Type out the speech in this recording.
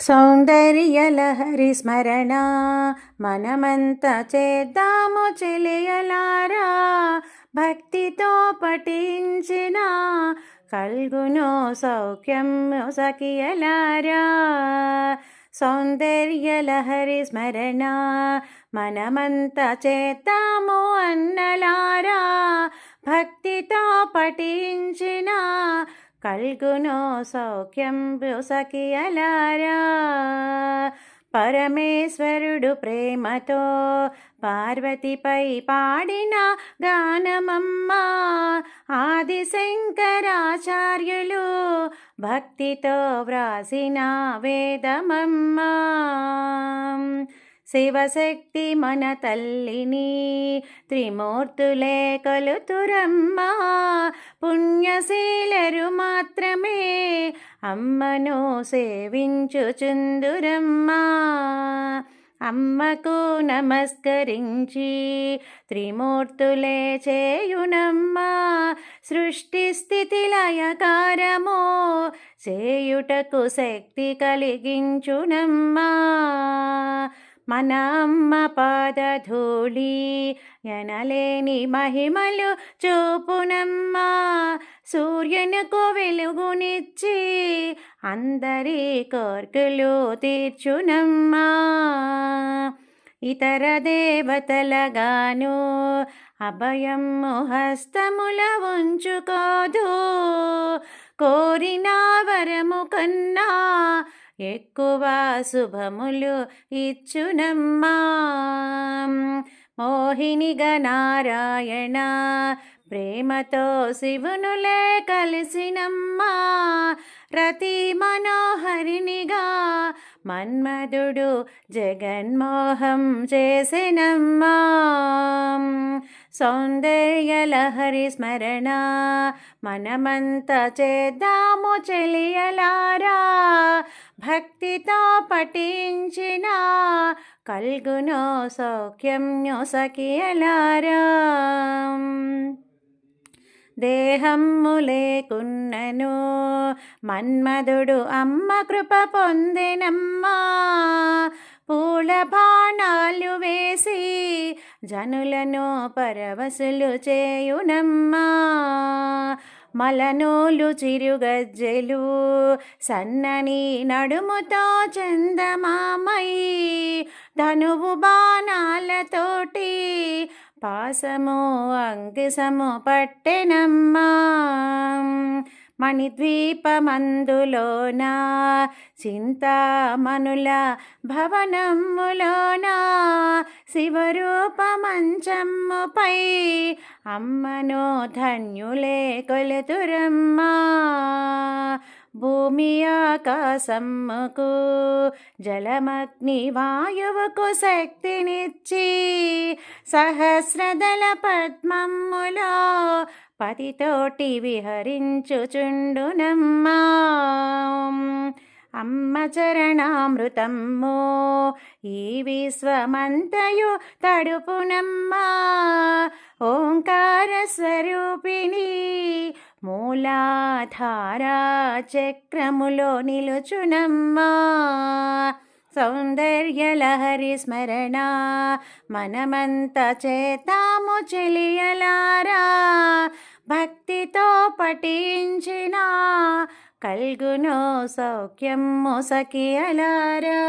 సౌందర్యలహరి స్మరణ మనమంత చేద్దాము చెలియలారా. భక్తితో పఠించిన కల్గును సౌఖ్యం సఖియలారా. సౌందర్యలహరి స్మరణ మనమంత చేద్దాము అన్నలారా. భక్తితో పఠించిన కల్గును సౌఖ్యం సఖియలారా పరమేశ్వరుడు ప్రేమతో పార్వతిపై పాడిన గానమమ్మ ఆది శంకరాచార్యులు భక్తితో వ్రాసిన వేదమమ్మ. శివశక్తి మన తల్లిని త్రిమూర్తులే కలుతురమ్మా. పుణ్యశీలరు మాత్రమే అమ్మను సేవించుచుందురమ్మా. అమ్మకు నమస్కరించి త్రిమూర్తులే చేయునమ్మా. సృష్టి స్థితి లయకారము చేయుటకు శక్తి కలిగించునమ్మా. మన అమ్మ పాదధూళి ఎనలేని మహిమలు చూపునమ్మా. సూర్యునికు వెలుగునిచ్చి అందరి కోర్కులు తీర్చునమ్మా. ఇతర దేవతలగాను అభయము హస్తముల ఉంచుకోదు. కోరిన వరము కన్నా ఎక్కువ శుభములు ఇచ్చునమ్మా. మోహినిగ నారాయణ ప్రేమతో శివునులే కలిసినమ్మా. రతి మనోహరినిగా మన్మధుడు జగన్మోహం చేసినమ్మా. సౌందర్యలహరి స్మరణ మనమంత చేద్దాము చెలియలారా. భక్తితో పఠించిన కల్గునో సౌఖ్యం సఖియలారా. దేహమ్ము లేకున్నను మన్మధుడు అమ్మ కృప పొందినమ్మా. పూల బాణాలు వేసి జనులను పరవశులు చేయునమ్మా. మలనూలు చిరుగజ్జెలు సన్నని నడుముతో చందమామై ధనువు బాణాలతోటి పాసము అంకిసము పట్టెనమ్మా. మణిద్వీపమందులోన చింతామనుల భవనములోన శివరూపమంచమ్ముపై అమ్మను ధన్యులే కొలుతురమ్మా. భూమి ఆకాశమ్మకు జలమగ్ని వాయువుకు శక్తినిచ్చి సహస్రదళ పద్మమ్ములో పతితోటి విహరించుచుండునమ్మా. అమ్మ చరణామృతమ్ము ఈ విశ్వమంతయు తడుపునమ్మా. ఓంకార స్వరూపిణి మూలాధారా చక్రములో నిలుచునమ్మా. సౌందర్యలహరి స్మరణ మనమంత చేతాము చెలియలారా. భక్తితో పఠించిన కల్గునో సౌఖ్యము సఖియలారా.